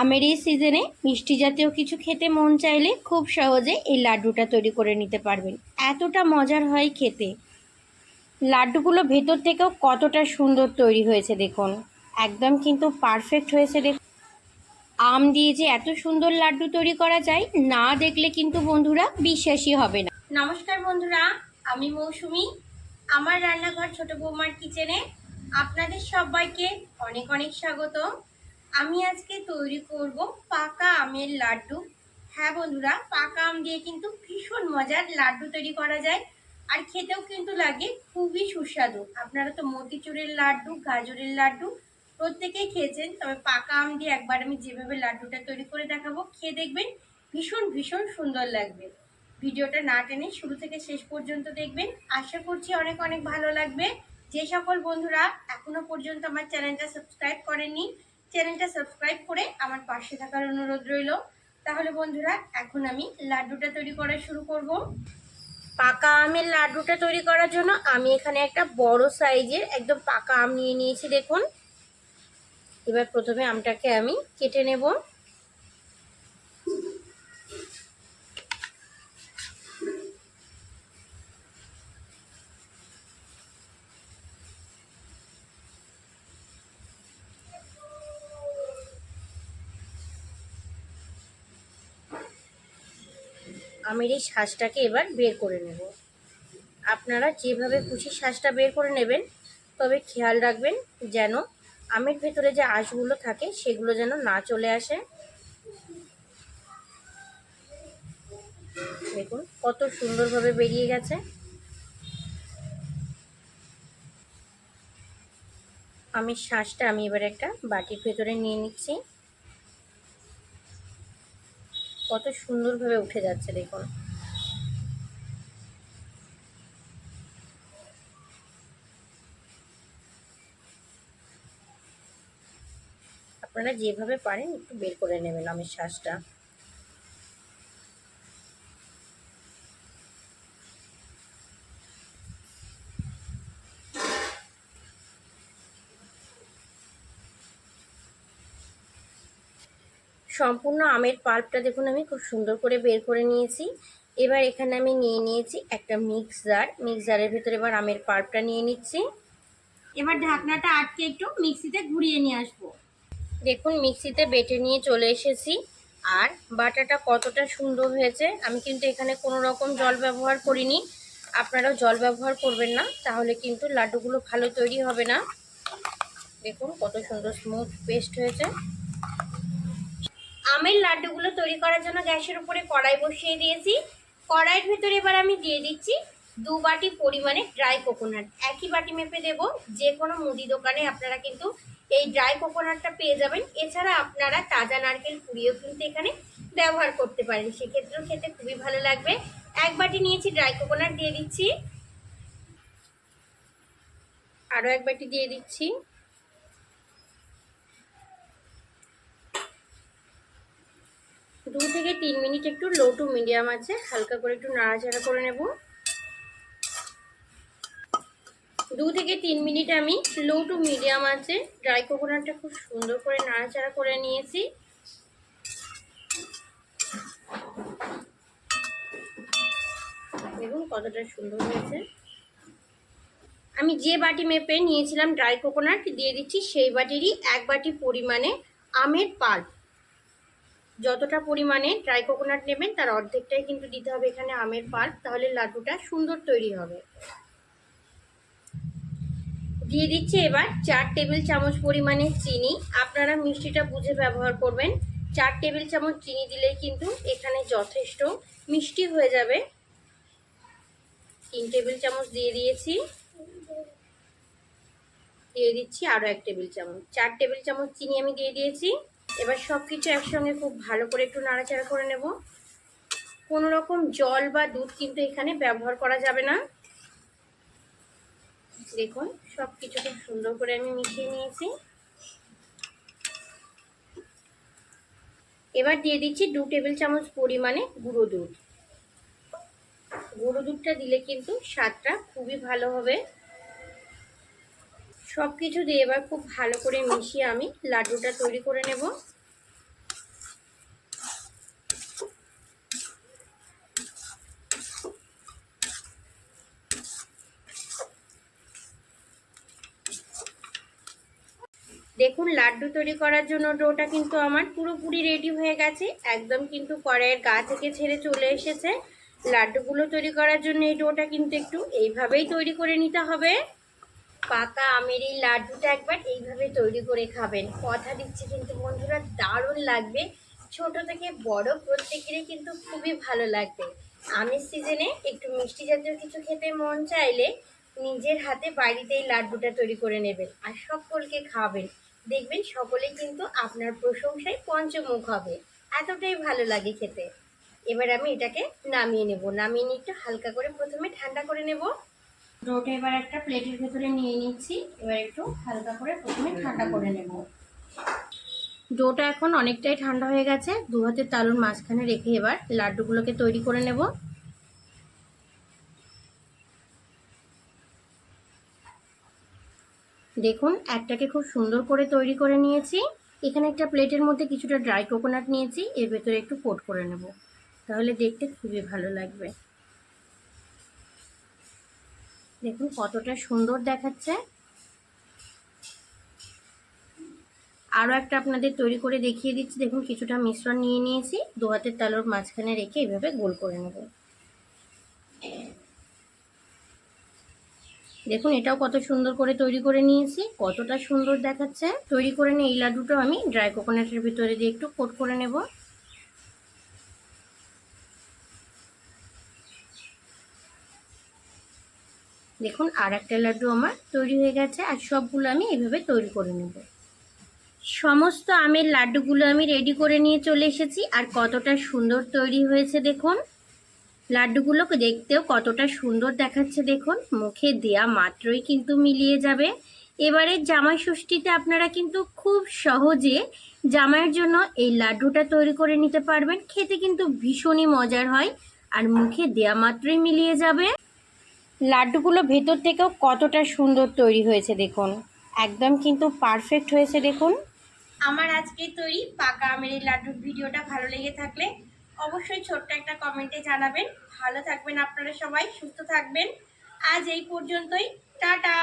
আমের এই সিজনে মিষ্টি জাতীয় কিছু খেতে মন চাইলে খুব সহজে এই লাড্ডুটা তৈরি করে নিতে পারবেন। এতটা মজার হয় খেতে। লাড্ডুগুলো ভেতর থেকেও কতটা সুন্দর তৈরি হয়েছে দেখুন। একদম কিন্তু পারফেক্ট হয়েছে দেখুন। আম দিয়ে যে এত সুন্দর লাড্ডু তৈরি করা যায়, না দেখলে কিন্তু বন্ধুরা বিশ্বাসই হবে না। নমস্কার বন্ধুরা, আমি মৌসুমি। আমার রান্নাঘর ছোট বৌমার কিচেনে আপনাদের সবাইকে অনেক অনেক স্বাগত আমি আজকে তৈরি করব পাকা আমের লাড্ডু। হ্যাঁ বন্ধুরা, পাকা আম দিয়ে কিন্তু ভীষণ মজার লাড্ডু তৈরি করা যায় আর খেতেও কিন্তু লাগে খুবই সুস্বাদু। আপনারা তো মতিচুরের লাড্ডু, গাজরের লাড্ডু প্রত্যেকেই খেয়েছেন, তবে পাকা আম দিয়ে একবার আমি যেভাবে লাড্ডুটা তৈরি করে দেখাবো, খেয়ে দেখবেন ভীষণ ভীষণ সুন্দর লাগবে। ভিডিওটা না টেনে শুরু থেকে শেষ পর্যন্ত দেখবেন। আশা করছি অনেক অনেক ভালো লাগবে। যে সকল বন্ধুরা এখনও পর্যন্ত আমার চ্যানেলটা সাবস্ক্রাইব করেননি চ্যানেলটা সাবস্ক্রাইব করে আমার পাশে থাকার অনুরোধ রইল। তাহলে বন্ধুরা, এখন আমি লাড্ডুটা তৈরি করা শুরু করব। পাকা আমের লাড্ডুটা তৈরি করার জন্য আমি এখানে একটা বড় সাইজের একদম পাকা আম নিয়ে নিয়েছি, দেখুন। এবার প্রথমে আমটাকে আমি কেটে নেব। আমের এই শ্বাসটাকে এবার বের করে নেব। আপনারা যেভাবে খুশি শ্বাসটা বের করে নেবেন, তবে খেয়াল রাখবেন যেন আমের ভেতরে যে আঁশগুলো থাকে, সেগুলো যেন না চলে আসে। দেখুন, কত সুন্দরভাবে বেরিয়ে গেছে। আমের শ্বাসটা আমি এবার একটা বাটির ভেতরে নিয়ে নিচ্ছি। কত সুন্দরভাবে উঠে যাচ্ছে দেখুন। আপনারা যেভাবে পারেন একটু বের করে নেবেন আমি শ্বাসটা সম্পূর্ণ আমের পাল্পটা দেখুন আমি খুব সুন্দর করে বের করে নিয়েছি। এবার এখানে আমি নিয়ে নিয়েছি একটা মিক্সার। মিক্সারের ভেতরে এবার আমের পাল্পটা নিয়ে নিচ্ছি। এবার ঢাকনাটা আটকে একটু মিক্সিতে ঘুরিয়ে নিয়ে আসব। দেখুন, মিক্সিতে বেটে নিয়ে চলে এসেছি। আর বাটাটা কতটা সুন্দর হয়েছে। আমি কিন্তু এখানে কোনো রকম জল ব্যবহার করিনি। আপনারাও জল ব্যবহার করবেন না, তাহলে কিন্তু লাড্ডুগুলো ভালো তৈরি হবে না। দেখুন, কত সুন্দর স্মুথ পেস্ট হয়েছে। আমের লাড্ডুগুলো তৈরি করার জন্য গ্যাসের উপরে কড়াই বসিয়ে দিয়েছি। কড়াইয়ের ভিতরে এবার আমি দিয়ে দিচ্ছি দু বাটি পরিমাণে ড্রাই কোকোনাট একই বাটি মেপে দেব যে কোনো মুদি দোকানে আপনারা কিন্তু এই ড্রাই কোকোনাটটা পেয়ে যাবেন। এছাড়া আপনারা তাজা নারকেল কুড়িয়েও কিন্তু এখানে ব্যবহার করতে পারেন। সেক্ষেত্রেও খেতে খুবই ভালো লাগবে। এক বাটি নিয়েছি ড্রাই কোকোনাট দিয়ে দিচ্ছি। আরও এক বাটি দিয়ে দিচ্ছি। দু থেকে তিন মিনিট একটু লো টু মিডিয়াম আছে, হালকা করে একটু নাড়াচাড়া করে নেব। দু থেকে তিন মিনিট আমি লো টু মিডিয়াম আছে, ড্রাই কোকোনাটটা খুব সুন্দর করে নাড়াচাড়া করে নিয়েছি। দেখুন কতটা সুন্দর হয়েছে। আমি যে বাটি মেপে নিয়েছিলাম ড্রাই কোকোনাট, দিয়ে দিচ্ছি সেই বাটিরই এক বাটি পরিমাণে আমের পাল্প। যতটা পরিমাণে ড্রাই কোকোনাট নেবেন, তার অর্ধেকটাই কিন্তু দিতে হবে এখানে আমের পাল্প তাহলে লাড্ডুটা সুন্দর তৈরি হবে। দিয়ে দিচ্ছি এবার চার টেবিল চামচ পরিমাণে চিনি। আপনারা মিষ্টিটা বুঝে ব্যবহার করবেন। চার টেবিল চামচ চিনি দিলেই কিন্তু এখানে যথেষ্ট মিষ্টি হয়ে যাবে। তিন টেবিল চামচ দিয়ে দিয়েছি। দিয়ে দিচ্ছি আরও এক টেবিল চামচ। চার টেবিল চামচ চিনি আমি দিয়ে দিয়েছি। এবার সব কিছু একসঙ্গে খুব ভালো করে একটু নাড়াচাড়া করে নেব। কোনো রকম জল বা দুধ কিন্তু এখানে ব্যবহার করা যাবে না। দেখুন সব কিছু খুব সুন্দর করে আমি মিশিয়ে নিয়েছি। এবার দিয়ে দিচ্ছি দু টেবিল চামচ পরিমাণে গুঁড়ো দুধ। গুঁড়ো দুধটা দিলে কিন্তু স্বাদটা খুবই ভালো হবে। সব কিছু দিয়ে এবার খুব ভালো করে মিশিয়ে আমি লাড্ডুটা তৈরি করে নেব। দেখুন, লাড্ডু তৈরি করার জন্য ডোটা কিন্তু আমার পুরোপুরি রেডি হয়ে গেছে। একদম কিন্তু কড়াইয়ের গা থেকে ছেড়ে চলে এসেছে। লাড্ডুগুলো তৈরি করার জন্য এই ডোটা কিন্তু একটু এইভাবেই তৈরি করে নিতে হবে। পাকা আমের এই লাড্ডুটা একবার এইভাবে তৈরি করে খাবেন। কথা দিচ্ছি কিন্তু বন্ধুরা, দারুণ লাগবে। ছোট থেকে বড় প্রত্যেকেরই কিন্তু খুবই ভালো লাগবে। আমের সিজনে একটু মিষ্টি জাতীয় কিছু খেতে মন চাইলে নিজের হাতে বাড়িতে এই লাড্ডুটা তৈরি করে নেবেন আর সকলকে খাওয়াবেন দেখবেন সকলে কিন্তু আপনার প্রশংসায় পঞ্চমুখ হবে। এতটাই ভালো লাগে খেতে। এবার আমি এটাকে নামিয়ে নেব। নামিয়ে নিয়ে একটু হালকা করে প্রথমে ঠান্ডা করে নেব। ডোটা এবার একটা প্লেটের ভেতরে নিয়ে নিচ্ছি। এবার একটু হালকা করে প্রথমে ঠান্ডা করে নেব। ডোটা এখন অনেকটাই ঠান্ডা হয়ে গেছে। দু হাতের তালুর মাঝখানে রেখে এবার লাড্ডুগুলোকে তৈরি করে নেব। দেখুন, একটাকে খুব সুন্দর করে তৈরি করে নিয়েছি। এখানে একটা প্লেটের মধ্যে কিছুটা ড্রাই কোকোনাট নিয়েছি। এর ভেতরে একটু কোট করে নেব। তাহলে দেখতে খুবই ভালো লাগবে। দেখুন কতটা সুন্দর দেখাচ্ছে। আরও একটা আপনাদের তৈরি করে দেখিয়ে দিচ্ছি। দেখুন কিছুটা মিশ্রণ নিয়ে নিয়েছি। দু হাতের তালুর মাঝখানে রেখে এভাবে গোল করে নেব। দেখুন এটাও কত সুন্দর করে তৈরি করে নিয়েছি। কতটা সুন্দর দেখাচ্ছে। তৈরি করে নিয়ে এই লাড্ডুটা আমি ড্রাই কোকোনাটের ভিতরে দিয়ে একটু কোট করে নেব। দেখুন আর একটা লাড্ডু আমার তৈরি হয়ে গেছে আর সবগুলো আমি এভাবে তৈরি করে নেব। সমস্ত আমের লাড্ডুগুলো আমি রেডি করে নিয়ে চলে এসেছি আর কতটা সুন্দর তৈরি হয়েছে দেখুন। লাড্ডুগুলোকে দেখতেও কতটা সুন্দর দেখাচ্ছে দেখুন, মুখে দেয়া মাত্রই কিন্তু মিলিয়ে যাবে। এবারে জামাই ষষ্ঠীতে আপনারা কিন্তু খুব সহজে জামাইয়ের জন্য এই লাড্ডুটা তৈরি করে নিতে পারবেন। খেতে কিন্তু ভীষণই মজার হয় আর মুখে দেয়া মাত্রই মিলিয়ে যাবে। লাড্ডুগুলো ভেতর থেকেও কতটা সুন্দর তৈরি হয়েছে দেখুন। একদম কিন্তু পারফেক্ট হয়েছে দেখুন। আমার আজকে তৈরি পাকা আমের এই লাড্ডুর ভিডিওটা ভালো লেগে থাকলে অবশ্যই ছোট্ট একটা কমেন্টে জানাবেন। ভালো থাকবেন আপনারা সবাই, সুস্থ থাকবেন। আজ এই পর্যন্তই। টাটা!